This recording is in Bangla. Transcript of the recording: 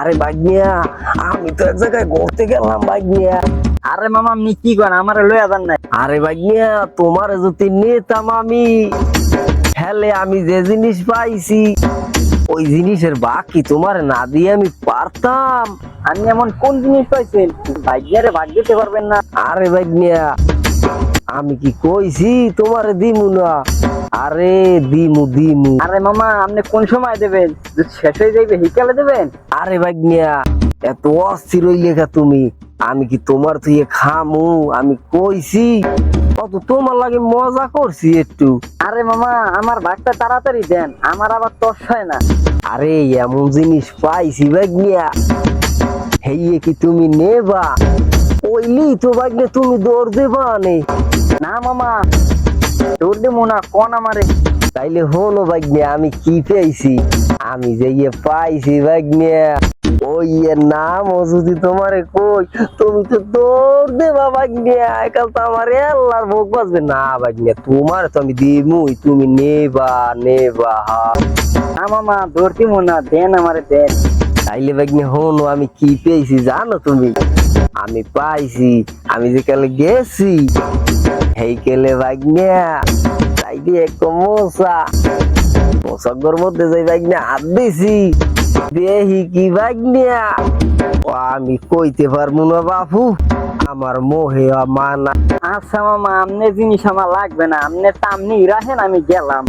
আরে বাগনিয়া আমি তো এক জায়গায় ঘুরতে গেলাম বাগনিয়া আরে মামা আপনি কি করেন? আমার লয়ে যান নাই। আরে বাগনিয়া তোমার যদি নিতাম আমি হেলে আমি যে জিনিস পাইছি ওই জিনিসের বাকি তোমার না দিয়ে আমি পারতাম। আমি এমন কোন জিনিস পাইছেন? ভাগ্যারে ভাগ দিতে পারবেন না। আরে বাগনিয়া আমি কি কইছি? তোমার দিমু না। আরে দিমু দিমু। আরে মামা আপনি কোন সময় দেবেন? শেষ হয়ে যাইবে হিকালে দেবেন? আরে বাগনিয়া এত অস্থির লেখা তুমি। আমি কি তোমার তুই খামু? আমি কইছি। কত তোমার লাগে মজা করছি একটু। আরে মামা আমার ভাগটা তাড়াতাড়ি দেন। আমার আবার তস হয় না। আরে এমন জিনিস পাইছি ভাগ্নিয়া। হেইয়ে কি তুমি নেবা? ওইলি তো বাগনে তুমি দৌড় দেবা নে। না মামা দৌড় দেবো না কোন আমারে। তাইলে হলো বাগনিয়া আমি কি পেয়েছি? আমি যে ইয়ে পাইছি বাগনিয়া ওই তোমারে কই, তুমি তো দৌড় দেবা একাল তো আমার আল্লাহর ভোগ না বাগনিয়া তোমার তো আমি দিমুই, তুমি নেবা নেবা না মামা, দৌড় দিব দেন আমারে, দেন। তাইলে বাগনি হনো আমি কি পেয়েছি জানো তুমি? আমি পাইছি, আমি যে কালে গেছি। এই কেলে বাগনিয়া তাই দিয়ে এক মশা মশাগর মধ্যে যাই বাগনিয়া হাত দিছি। দেহি কি ও, আমি কইতে পারব না বাপু, আমার মোহে মানা। আচ্ছা মামা, আমনে জিনিস আমার লাগবে না, আমনে তামনি রাখেন, আমি গেলাম।